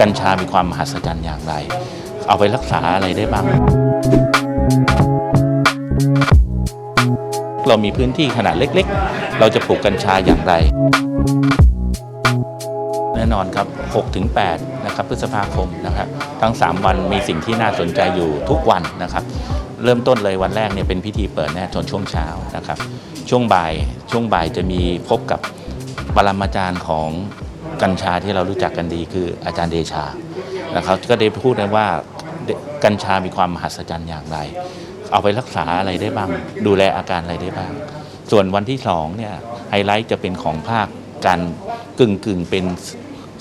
กัญชามีความมหัศจรรย์อย่างไร เอาไปรักษาอะไรได้บ้าง เรามีพื้นที่ขนาดเล็ก ๆ เราจะปลูกกัญชาอย่างไร แน่นอนครับ 6-8 นะครับพฤษภาคมนะครับ ทั้ง 3 วันมีสิ่งที่น่าสนใจอยู่ทุกวันนะครับ เริ่มต้นเลยวันแรกเนี่ยเป็นพิธีเปิดแน่จนช่วงเช้านะครับ ช่วงบ่ายช่วงบ่ายจะมีพบกับปรมาจารย์ของกัญชาที่เรารู้จักกันดีคืออาจารย์เดชานะครับก็ได้พูดนะว่ากัญชามีความมหัศจรรย์อย่างไร เอาไปรักษาอะไรได้บ้าง ดูแลอาการอะไรได้บ้าง ส่วนวันที่สองเนี่ยไฮไลท์จะเป็นของภาคการกึ่งกึ่งเป็น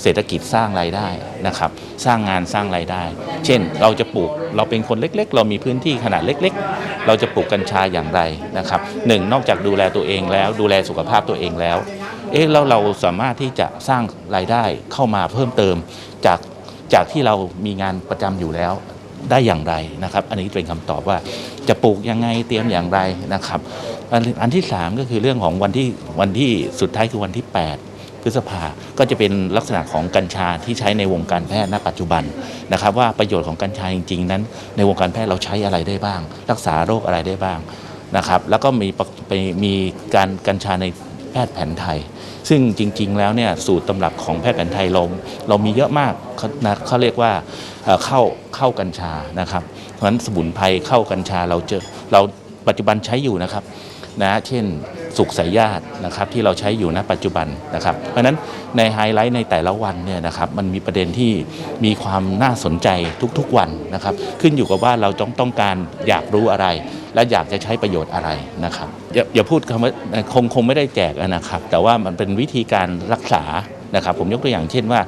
เศรษฐกิจสร้างรายได้นะครับ สร้างงานสร้างรายได้ เช่น เราจะปลูกเราเป็นคนเล็กๆ เรามีพื้นที่ขนาดเล็ก ๆ เราจะปลูกกัญชาอย่างไรนะครับหนึ่งนอกจากดูแลตัวเองแล้ว ดูแลสุขภาพตัวเองแล้วเอ๊ะแล้วเราสามารถที่จะสร้างรายได้เข้ามาเพิ่มเติมจากจากที่เรามีงานประจำอยู่แล้วได้อย่างไรนะครับ อันนี้เป็นคำตอบว่าจะปลูกยังไงเตรียมอย่างไรนะครับอันอันที่3ก็คือเรื่องของวันที่วันที่สุดท้ายคือวันที่ 8 พฤษภา ก็จะเป็นลักษณะของกัญชาที่ใช้ในวงการแพทย์ณปัจจุบันนะครับว่าประโยชน์ของกัญชาจริง ๆ นั้น ในวงการแพทย์เราใช้อะไรได้บ้าง รักษาโรคอะไรได้บ้างนะครับแล้วก็มีไปมีการกัญชาในแพทย์แผนไทย ซึ่งจริง ๆ แล้วเนี่ยสูตรตำรับของแพทย์แผนไทยเราเรามีเยอะมากเขาเขาเรียกว่าเข้าเข้ากัญชานะครับ เพราะฉะนั้นสมุนไพรเข้ากัญชาเราเจอเราปัจจุบันใช้อยู่นะครับ นะเช่นสุขสายญาตินะครับที่เราใช้อยู่ณปัจจุบันนะครับ เพราะฉะนั้นในไฮไลท์ในแต่ละวันเนี่ยนะครับมันมีประเด็นที่มีความน่าสนใจทุกๆวันนะครับ ขึ้นอยู่กับว่าเราต้องต้องการอยากรู้อะไร และอยากจะใช้ประโยชน์อะไรนะครับอย่าอย่าพูดคำว่าคงคงไม่ได้แจกนะครับ แต่ว่ามันเป็นวิธีการรักษานะครับผมยกตัวอย่างเช่นว่า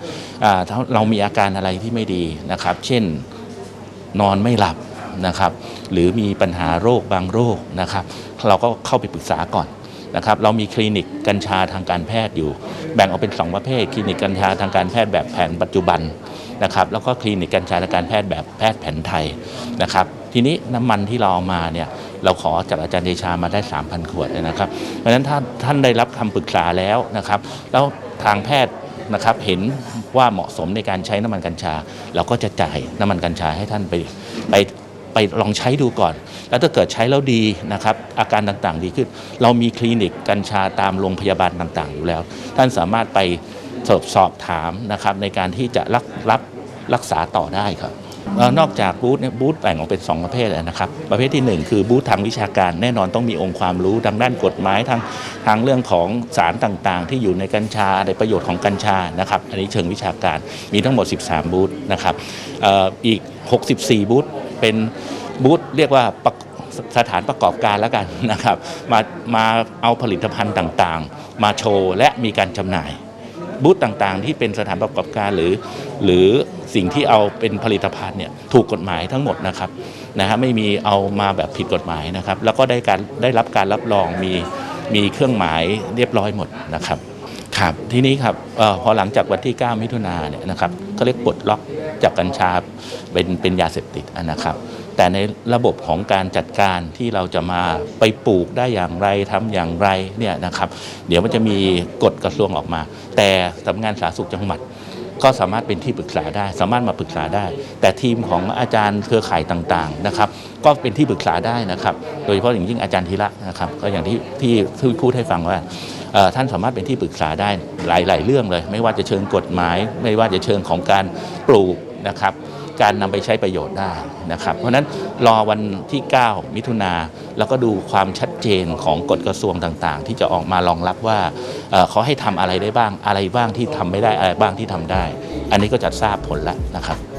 าเรามีอาการอะไรที่ไม่ดีนะครับ เช่นนอนไม่หลับ นะครับ หรือมีปัญหาโรคบางโรคนะครับ เราก็เข้าไปปรึกษาก่อนนะครับเรามีคลินิกกัญชาทางการแพทย์อยู่ แบ่งออกเป็น 2 ประเภท คลินิกกัญชาทางการแพทย์แบบแผนปัจจุบันนะครับแล้วก็คลินิกกัญชาทางการแพทย์แบบแพทย์แผนไทยนะครับทีนี้น้ำมันที่เราเอามาเนี่ยเราขอจากอาจารย์เดชามาได้ 3,000 ขวดนะครับ เพราะฉะนั้นถ้าท่านได้รับคำปรึกษาแล้วนะครับ แล้วทางแพทย์นะครับเห็นว่าเหมาะสมในการใช้น้ำมันกัญชา เราก็จะจ่ายน้ำมันกัญชาให้ท่านไปไป ไปลองใช้ดูก่อน แล้วถ้าเกิดใช้แล้วดีนะครับอาการต่างๆดีขึ้น เรามีคลินิกกัญชาตามโรงพยาบาลต่างๆ อยู่แล้ว ท่านสามารถไปสอบสอบถามนะครับในการที่จะรับรับรักษาต่อได้ครับนอกจากบูธเนี่ยบูธแบ่งออกเป็น 2 ประเภทนะครับ ประเภททีหนึ่1 คือบูธทางวิชาการแน่นอนต้องมีองค์ความรู้ทางด้านกฎหมายทางทางเรื่องของสารต่างๆ ที่อยู่ในกัญชาในประโยชน์ของกัญชานะครับ อันนี้เชิงวิชาการมีทั้งหมด 13 บูธนะครับอออีก 64 บูธ เป็นบูธเรียกว่าสถานประกอบการแล้วกันนะครับมามาเอาผลิตภัณฑ์ต่างๆ มาโชว์และมีการจำหน่ายบูธต่างๆ ที่เป็นสถานประกอบการหรือ หรือสิ่งที่เอาเป็นผลิตภัณฑ์เนี่ยถูกกฎหมายทั้งหมดนะครับนะฮะไม่มีเอามาแบบผิดกฎหมายนะครับ แล้วก็ได้การได้รับการรับรองมีมีเครื่องหมายเรียบร้อยหมดนะครับ ครับทีนี้ครับออพอหลังจากวันที่ 9 มิถุนาเนี่ยนะครับก็เรียกปลดล็อกจากกัญชาเป็นเป็นยาเสพติดนะครับ แต่ในระบบของการจัดการที่เราจะมาไปปลูกได้อย่างไรทำอย่างไรเนี่ยนะครับ เดี๋ยวมันจะมีกฎกระทรวงออกมา แต่สำนักงานสาธารณสุขจังหวัดก็สามารถเป็นที่ปรึกษาได้ สามารถมาปรึกษาได้ แต่ทีมของอาจารย์เครือข่ายต่างๆนะครับ ก็เป็นที่ปรึกษาได้นะครับ โดยเฉพาะอย่างยิ่งอาจารย์ธีระนะครับ ก็อย่างที่ที่พูดให้ฟังว่า ท่านสามารถเป็นที่ปรึกษาได้หลาย ๆ เรื่องเลย ไม่ว่าจะเชิงกฎหมาย ไม่ว่าจะเชิงของการปลูกนะครับการนำไปใช้ประโยชน์ได้นะครับ เพราะฉะนั้นรอวันที่ 9 มิถุนาแล้วก็ดูความชัดเจนของกฎกระทรวงต่างๆ ที่จะออกมารองรับว่าเอ่อเขาให้ทำอะไรได้บ้างอะไรบ้างที่ทำไม่ได้อะไรบ้างที่ทำได้ อันนี้ก็จะทราบผลแล้วนะครับ